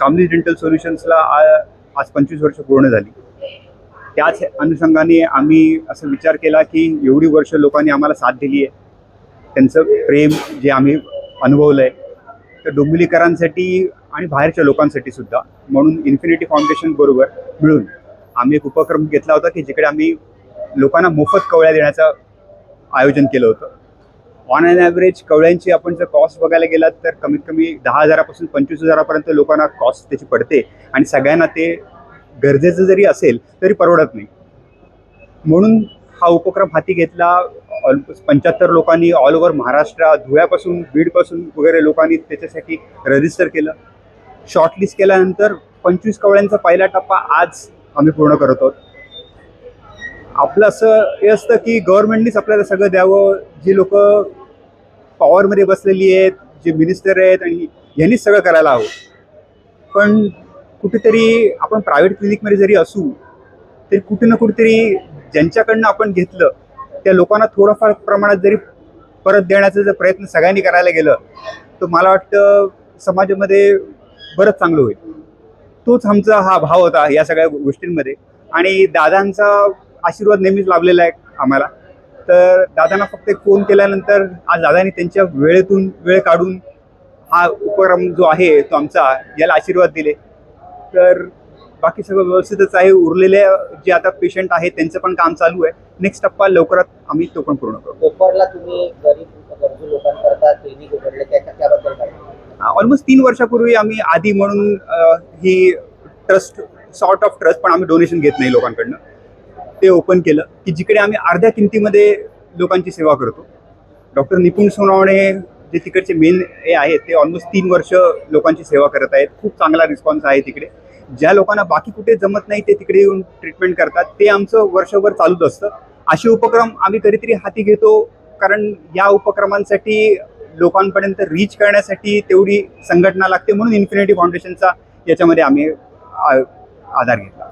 कामली dental सोल्युशन्सला आज पंचवीस वर्ष पूर्ण झाली. त्याच अनुषंगाने आम्ही असं विचार केला की एवढी वर्ष लोकांनी आम्हाला साथ दिली आहे. त्यांचं प्रेम जे आम्ही अनुभवलं आहे तर डोंबिवलीकरांसाठी आणि बाहेरच्या लोकांसाठी सुद्धा म्हणून इन्फिनिटी फाउंडेशन बरोबर मिळून आम्ही एक उपक्रम घेतला होता की जिकडे आम्ही लोकांना मोफत कवळ्या देण्याचं आयोजन केलं होतं. ऑन अन ॲव्हरेज कवळ्यांची आपण जर कॉस्ट बघायला गेलात तर कमीत कमी दहा हजारापासून पंचवीस हजारापर्यंत लोकांना कॉस्ट त्याची पडते. आणि सगळ्यांना ते गरजेचं जरी असेल तरी परवडत नाही. म्हणून हा उपक्रम हाती घेतला ऑलमोस्ट पंच्याहत्तर लोकांनी ऑल ओव्हर महाराष्ट्र धुळ्यापासून बीडपासून वगैरे लोकांनी त्याच्यासाठी रजिस्टर केलं. शॉर्टलिस्ट केल्यानंतर पंचवीस कवळ्यांचा पहिला टप्पा आज आम्ही पूर्ण करत आहोत. आपलं असं हे असतं की गव्हर्नमेंटनीच आपल्याला सगळं द्यावं. जी लोक पॉवरमध्ये बसलेली आहेत जे मिनिस्टर आहेत आणि यांनीच सगळं करायला हवं. पण कुठेतरी आपण प्रायव्हेट क्लिनिकमध्ये जरी असू तरी कुठे ना कुठेतरी ज्यांच्याकडनं आपण घेतलं त्या लोकांना थोडंफार प्रमाणात जरी परत देण्याचा जर प्रयत्न सगळ्यांनी करायला गेलं तर मला वाटतं समाजामध्ये बरंच चांगलं होईल. तोच आमचा हा भाव होता या सगळ्या गोष्टींमध्ये. आणि दादांचा आशीर्वाद नेहमीच लाभलेला आहे आम्हाला. तर दादांना फक्त एक फोन केल्यानंतर आज दादांनी त्यांच्या वेळेतून वेळ काढून हा उपक्रम जो आहे तो आमचा याला आशीर्वाद दिले. तर बाकी सगळं व्यवस्थितच आहे. उरलेले जे आता पेशंट आहेत त्यांचं पण काम चालू आहे. नेक्स्ट टप्पा लवकरात आम्ही तो पण पूर्ण करू. कोपरला तुम्ही गरीब गरजू लोकांकरता क्लिनिक उघडले त्याच्या त्याबद्दल काय? ऑलमोस्ट तीन वर्षापूर्वी आम्ही आधी म्हणून ही ट्रस्ट सॉर्ट ऑफ ट्रस्ट पण आम्ही डोनेशन घेत नाही लोकांकडनं. ते ओपन केलं की जिकडे आम्ही अर्ध्या किमतीमध्ये लोकांची सेवा करतो. डॉक्टर निपुण सोनावणे जे तिकडचे मेन हे आहेत ते ऑलमोस्ट तीन वर्ष लोकांची सेवा करत आहेत. खूप चांगला रिस्पॉन्स आहे तिकडे. ज्या लोकांना बाकी कुठे जमत नाही ते तिकडे येऊन ट्रीटमेंट करतात. ते आमचं वर्षभर चालूच असतं. असे उपक्रम आम्ही कधीतरी हाती घेतो कारण या उपक्रमांसाठी लोकांपर्यंत रीच करण्यासाठी तेवढी संघटना लागते म्हणून इन्फिनिटी फाउंडेशनचा याच्यामध्ये आम्ही आ- आधार घेतला.